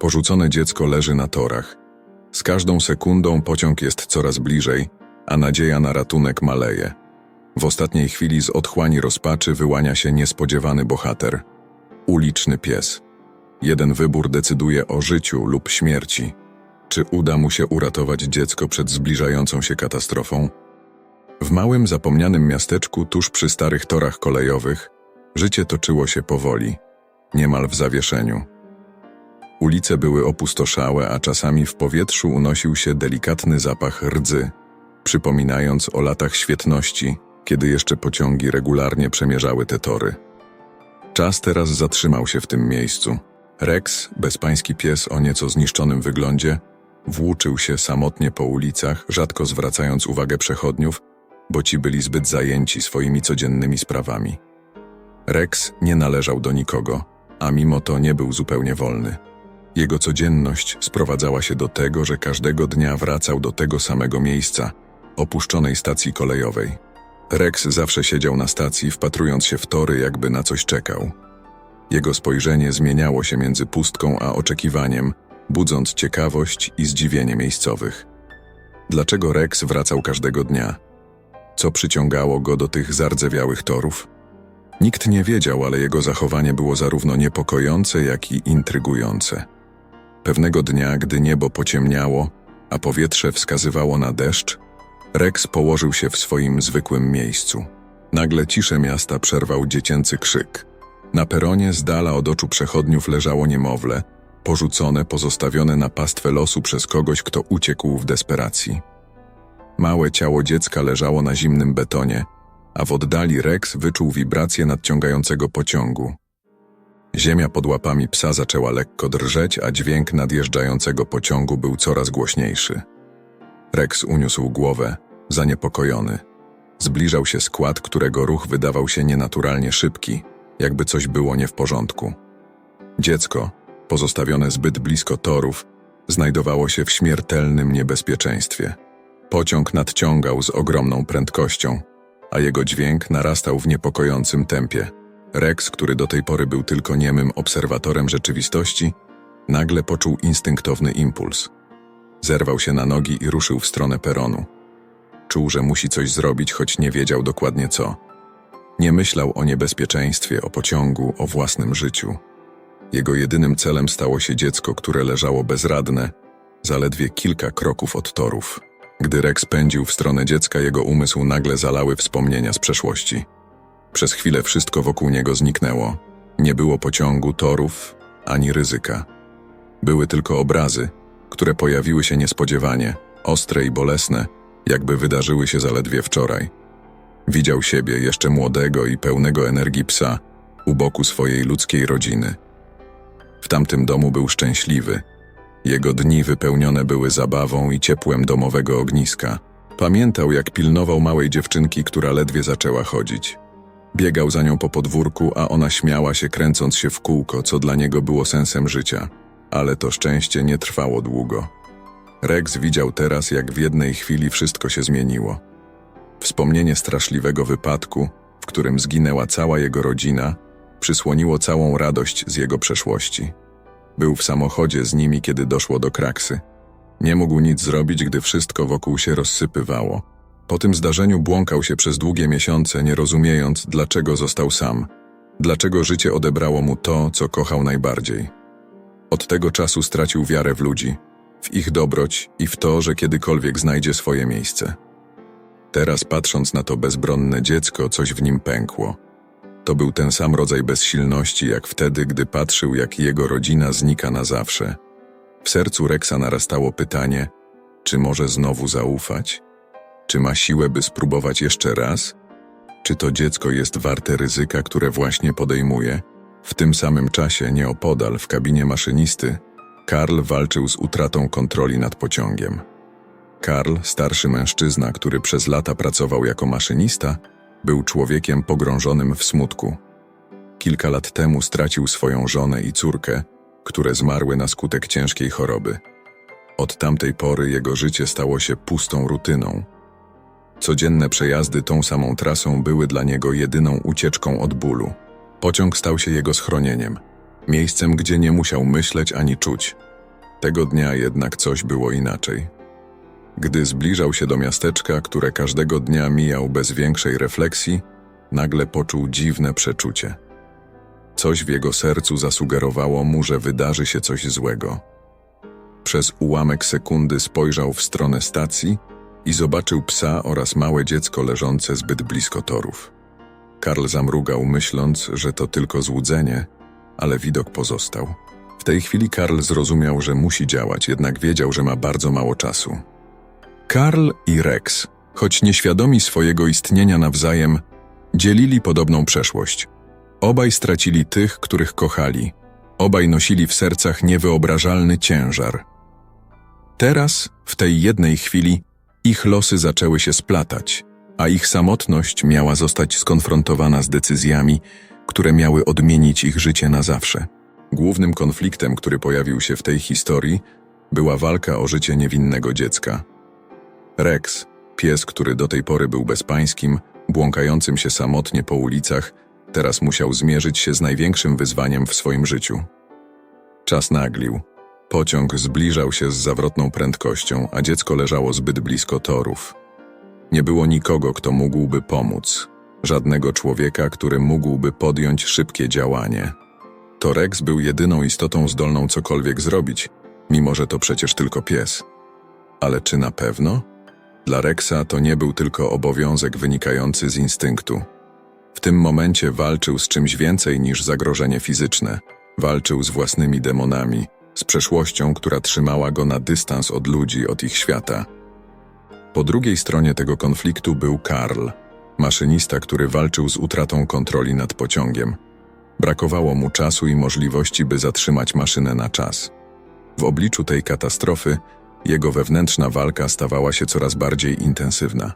Porzucone dziecko leży na torach. Z każdą sekundą pociąg jest coraz bliżej, a nadzieja na ratunek maleje. W ostatniej chwili z otchłani rozpaczy wyłania się niespodziewany bohater. Uliczny pies. Jeden wybór decyduje o życiu lub śmierci. Czy uda mu się uratować dziecko przed zbliżającą się katastrofą? W małym, zapomnianym miasteczku tuż przy starych torach kolejowych życie toczyło się powoli, niemal w zawieszeniu. Ulice były opustoszałe, a czasami w powietrzu unosił się delikatny zapach rdzy, przypominając o latach świetności, kiedy jeszcze pociągi regularnie przemierzały te tory. Czas teraz zatrzymał się w tym miejscu. Rex, bezpański pies o nieco zniszczonym wyglądzie, włóczył się samotnie po ulicach, rzadko zwracając uwagę przechodniów, bo ci byli zbyt zajęci swoimi codziennymi sprawami. Rex nie należał do nikogo, a mimo to nie był zupełnie wolny. Jego codzienność sprowadzała się do tego, że każdego dnia wracał do tego samego miejsca, opuszczonej stacji kolejowej. Rex zawsze siedział na stacji, wpatrując się w tory, jakby na coś czekał. Jego spojrzenie zmieniało się między pustką a oczekiwaniem, budząc ciekawość i zdziwienie miejscowych. Dlaczego Rex wracał każdego dnia? Co przyciągało go do tych zardzewiałych torów? Nikt nie wiedział, ale jego zachowanie było zarówno niepokojące, jak i intrygujące. Pewnego dnia, gdy niebo pociemniało, a powietrze wskazywało na deszcz, Rex położył się w swoim zwykłym miejscu. Nagle ciszę miasta przerwał dziecięcy krzyk. Na peronie z dala od oczu przechodniów leżało niemowlę, porzucone, pozostawione na pastwę losu przez kogoś, kto uciekł w desperacji. Małe ciało dziecka leżało na zimnym betonie, a w oddali Rex wyczuł wibrację nadciągającego pociągu. Ziemia pod łapami psa zaczęła lekko drżeć, a dźwięk nadjeżdżającego pociągu był coraz głośniejszy. Rex uniósł głowę, zaniepokojony. Zbliżał się skład, którego ruch wydawał się nienaturalnie szybki, jakby coś było nie w porządku. Dziecko, pozostawione zbyt blisko torów, znajdowało się w śmiertelnym niebezpieczeństwie. Pociąg nadciągał z ogromną prędkością, a jego dźwięk narastał w niepokojącym tempie. Rex, który do tej pory był tylko niemym obserwatorem rzeczywistości, nagle poczuł instynktowny impuls. Zerwał się na nogi i ruszył w stronę peronu. Czuł, że musi coś zrobić, choć nie wiedział dokładnie co. Nie myślał o niebezpieczeństwie, o pociągu, o własnym życiu. Jego jedynym celem stało się dziecko, które leżało bezradne, zaledwie kilka kroków od torów. Gdy Rex pędził w stronę dziecka, jego umysł nagle zalały wspomnienia z przeszłości. Przez chwilę wszystko wokół niego zniknęło. Nie było pociągu, torów, ani ryzyka. Były tylko obrazy, które pojawiły się niespodziewanie, ostre i bolesne, jakby wydarzyły się zaledwie wczoraj. Widział siebie, jeszcze młodego i pełnego energii psa, u boku swojej ludzkiej rodziny. W tamtym domu był szczęśliwy. Jego dni wypełnione były zabawą i ciepłem domowego ogniska. Pamiętał, jak pilnował małej dziewczynki, która ledwie zaczęła chodzić. Biegał za nią po podwórku, a ona śmiała się, kręcąc się w kółko, co dla niego było sensem życia. Ale to szczęście nie trwało długo. Rex widział teraz, jak w jednej chwili wszystko się zmieniło. Wspomnienie straszliwego wypadku, w którym zginęła cała jego rodzina, przysłoniło całą radość z jego przeszłości. Był w samochodzie z nimi, kiedy doszło do kraksy. Nie mógł nic zrobić, gdy wszystko wokół się rozsypywało. Po tym zdarzeniu błąkał się przez długie miesiące, nie rozumiejąc, dlaczego został sam, dlaczego życie odebrało mu to, co kochał najbardziej. Od tego czasu stracił wiarę w ludzi, w ich dobroć i w to, że kiedykolwiek znajdzie swoje miejsce. Teraz, patrząc na to bezbronne dziecko, coś w nim pękło. To był ten sam rodzaj bezsilności, jak wtedy, gdy patrzył, jak jego rodzina znika na zawsze. W sercu Rexa narastało pytanie, czy może znowu zaufać? Czy ma siłę, by spróbować jeszcze raz? Czy to dziecko jest warte ryzyka, które właśnie podejmuje? W tym samym czasie, nieopodal, w kabinie maszynisty, Karl walczył z utratą kontroli nad pociągiem. Karl, starszy mężczyzna, który przez lata pracował jako maszynista, był człowiekiem pogrążonym w smutku. Kilka lat temu stracił swoją żonę i córkę, które zmarły na skutek ciężkiej choroby. Od tamtej pory jego życie stało się pustą rutyną. Codzienne przejazdy tą samą trasą były dla niego jedyną ucieczką od bólu. Pociąg stał się jego schronieniem, miejscem, gdzie nie musiał myśleć ani czuć. Tego dnia jednak coś było inaczej. Gdy zbliżał się do miasteczka, które każdego dnia mijał bez większej refleksji, nagle poczuł dziwne przeczucie. Coś w jego sercu zasugerowało mu, że wydarzy się coś złego. Przez ułamek sekundy spojrzał w stronę stacji i zobaczył psa oraz małe dziecko leżące zbyt blisko torów. Karl zamrugał, myśląc, że to tylko złudzenie, ale widok pozostał. W tej chwili Karl zrozumiał, że musi działać, jednak wiedział, że ma bardzo mało czasu. Karl i Rex, choć nieświadomi swojego istnienia nawzajem, dzielili podobną przeszłość. Obaj stracili tych, których kochali. Obaj nosili w sercach niewyobrażalny ciężar. Teraz, w tej jednej chwili, ich losy zaczęły się splatać, a ich samotność miała zostać skonfrontowana z decyzjami, które miały odmienić ich życie na zawsze. Głównym konfliktem, który pojawił się w tej historii, była walka o życie niewinnego dziecka. Rex, pies, który do tej pory był bezpańskim, błąkającym się samotnie po ulicach, teraz musiał zmierzyć się z największym wyzwaniem w swoim życiu. Czas naglił. Pociąg zbliżał się z zawrotną prędkością, a dziecko leżało zbyt blisko torów. Nie było nikogo, kto mógłby pomóc, żadnego człowieka, który mógłby podjąć szybkie działanie. To Rex był jedyną istotą zdolną cokolwiek zrobić, mimo że to przecież tylko pies. Ale czy na pewno? Dla Rexa to nie był tylko obowiązek wynikający z instynktu. W tym momencie walczył z czymś więcej niż zagrożenie fizyczne. Walczył z własnymi demonami, z przeszłością, która trzymała go na dystans od ludzi, od ich świata. Po drugiej stronie tego konfliktu był Karl, maszynista, który walczył z utratą kontroli nad pociągiem. Brakowało mu czasu i możliwości, by zatrzymać maszynę na czas. W obliczu tej katastrofy jego wewnętrzna walka stawała się coraz bardziej intensywna.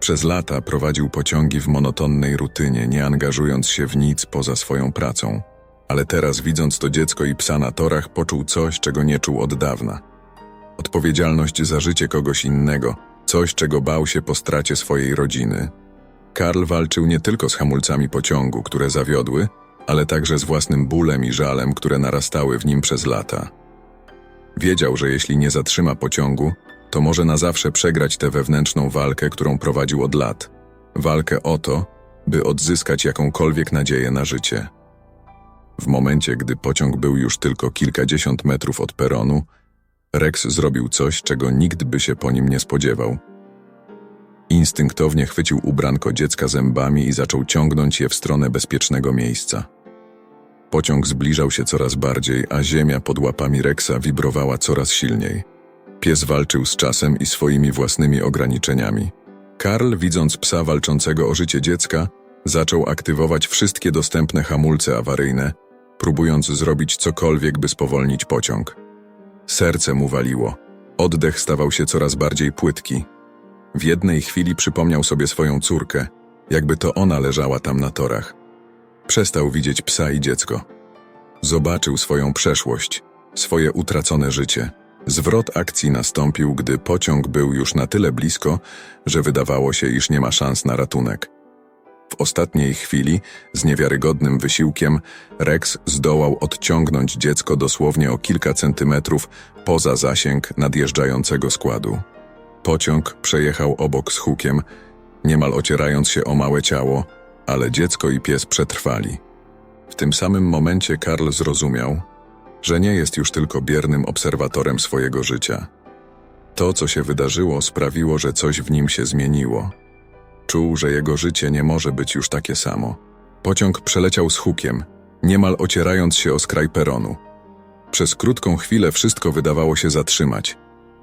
Przez lata prowadził pociągi w monotonnej rutynie, nie angażując się w nic poza swoją pracą. Ale teraz, widząc to dziecko i psa na torach, poczuł coś, czego nie czuł od dawna. Odpowiedzialność za życie kogoś innego, coś, czego bał się po stracie swojej rodziny. Karl walczył nie tylko z hamulcami pociągu, które zawiodły, ale także z własnym bólem i żalem, które narastały w nim przez lata. Wiedział, że jeśli nie zatrzyma pociągu, to może na zawsze przegrać tę wewnętrzną walkę, którą prowadził od lat. Walkę o to, by odzyskać jakąkolwiek nadzieję na życie. W momencie, gdy pociąg był już tylko kilkadziesiąt metrów od peronu, Rex zrobił coś, czego nikt by się po nim nie spodziewał. Instynktownie chwycił ubranko dziecka zębami i zaczął ciągnąć je w stronę bezpiecznego miejsca. Pociąg zbliżał się coraz bardziej, a ziemia pod łapami Rexa wibrowała coraz silniej. Pies walczył z czasem i swoimi własnymi ograniczeniami. Karl, widząc psa walczącego o życie dziecka, zaczął aktywować wszystkie dostępne hamulce awaryjne, próbując zrobić cokolwiek, by spowolnić pociąg. Serce mu waliło. Oddech stawał się coraz bardziej płytki. W jednej chwili przypomniał sobie swoją córkę, jakby to ona leżała tam na torach. Przestał widzieć psa i dziecko. Zobaczył swoją przeszłość, swoje utracone życie. Zwrot akcji nastąpił, gdy pociąg był już na tyle blisko, że wydawało się, iż nie ma szans na ratunek. W ostatniej chwili, z niewiarygodnym wysiłkiem, Rex zdołał odciągnąć dziecko dosłownie o kilka centymetrów poza zasięg nadjeżdżającego składu. Pociąg przejechał obok z hukiem, niemal ocierając się o małe ciało, ale dziecko i pies przetrwali. W tym samym momencie Karl zrozumiał, że nie jest już tylko biernym obserwatorem swojego życia. To, co się wydarzyło, sprawiło, że coś w nim się zmieniło. Czuł, że jego życie nie może być już takie samo. Pociąg przeleciał z hukiem, niemal ocierając się o skraj peronu. Przez krótką chwilę wszystko wydawało się zatrzymać.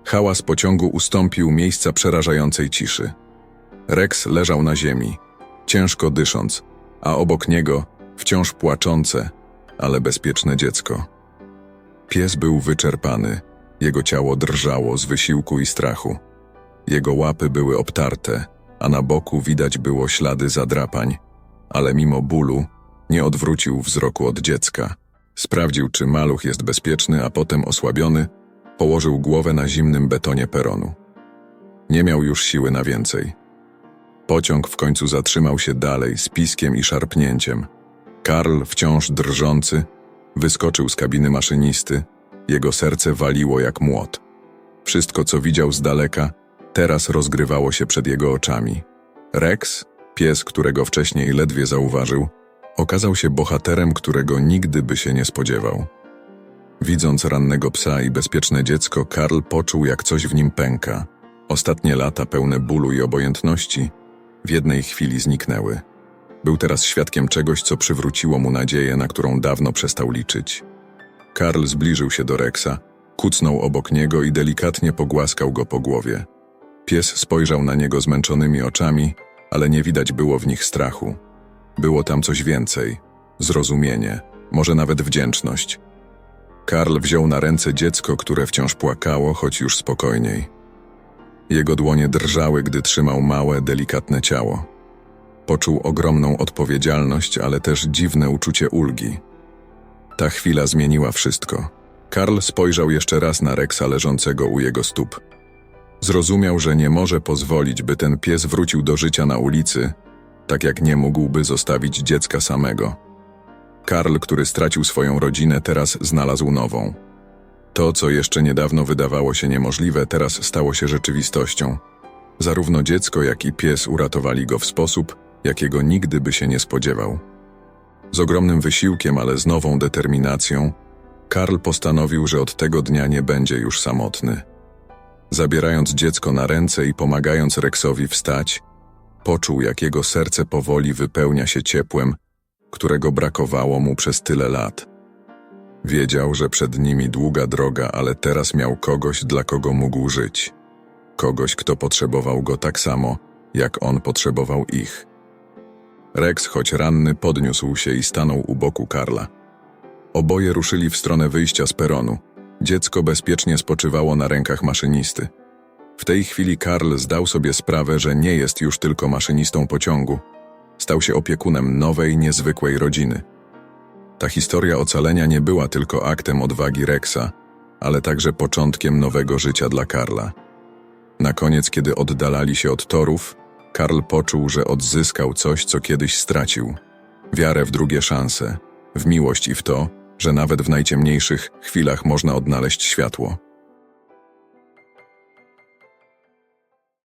Hałas pociągu ustąpił miejsca przerażającej ciszy. Rex leżał na ziemi, ciężko dysząc, a obok niego wciąż płaczące, ale bezpieczne dziecko. Pies był wyczerpany, jego ciało drżało z wysiłku i strachu. Jego łapy były obtarte, a na boku widać było ślady zadrapań, ale mimo bólu nie odwrócił wzroku od dziecka. Sprawdził, czy maluch jest bezpieczny, a potem osłabiony, położył głowę na zimnym betonie peronu. Nie miał już siły na więcej. Pociąg w końcu zatrzymał się dalej z piskiem i szarpnięciem. Karl, wciąż drżący, wyskoczył z kabiny maszynisty Jego serce waliło jak młot. Wszystko, co widział z daleka, teraz rozgrywało się przed jego oczami. Rex, pies, którego wcześniej ledwie zauważył, okazał się bohaterem, którego nigdy by się nie spodziewał. Widząc rannego psa i bezpieczne dziecko, Karl poczuł, jak coś w nim pęka. Ostatnie lata pełne bólu i obojętności w jednej chwili zniknęły. Był teraz świadkiem czegoś, co przywróciło mu nadzieję, na którą dawno przestał liczyć. Karl zbliżył się do Rexa, kucnął obok niego i delikatnie pogłaskał go po głowie. Pies spojrzał na niego zmęczonymi oczami, ale nie widać było w nich strachu. Było tam coś więcej zrozumienie, może nawet wdzięczność. Karl wziął na ręce dziecko, które wciąż płakało, choć już spokojniej. Jego dłonie drżały, gdy trzymał małe, delikatne ciało. Poczuł ogromną odpowiedzialność, ale też dziwne uczucie ulgi. Ta chwila zmieniła wszystko. Karl spojrzał jeszcze raz na Rexa leżącego u jego stóp. Zrozumiał, że nie może pozwolić, by ten pies wrócił do życia na ulicy, tak jak nie mógłby zostawić dziecka samego. Karl, który stracił swoją rodzinę, teraz znalazł nową. To, co jeszcze niedawno wydawało się niemożliwe, teraz stało się rzeczywistością. Zarówno dziecko, jak i pies uratowali go w sposób, jakiego nigdy by się nie spodziewał. Z ogromnym wysiłkiem, ale z nową determinacją, Karl postanowił, że od tego dnia nie będzie już samotny. Zabierając dziecko na ręce i pomagając Rexowi wstać, poczuł, jak jego serce powoli wypełnia się ciepłem, którego brakowało mu przez tyle lat. Wiedział, że przed nimi długa droga, ale teraz miał kogoś, dla kogo mógł żyć. Kogoś, kto potrzebował go tak samo, jak on potrzebował ich. Rex, choć ranny, podniósł się i stanął u boku Karla. Oboje ruszyli w stronę wyjścia z peronu. Dziecko bezpiecznie spoczywało na rękach maszynisty. W tej chwili Karl zdał sobie sprawę, że nie jest już tylko maszynistą pociągu. Stał się opiekunem nowej, niezwykłej rodziny. Ta historia ocalenia nie była tylko aktem odwagi Rexa, ale także początkiem nowego życia dla Karla. Na koniec, kiedy oddalali się od torów, Karl poczuł, że odzyskał coś, co kiedyś stracił. Wiarę w drugie szanse, w miłość i w to, że nawet w najciemniejszych chwilach można odnaleźć światło.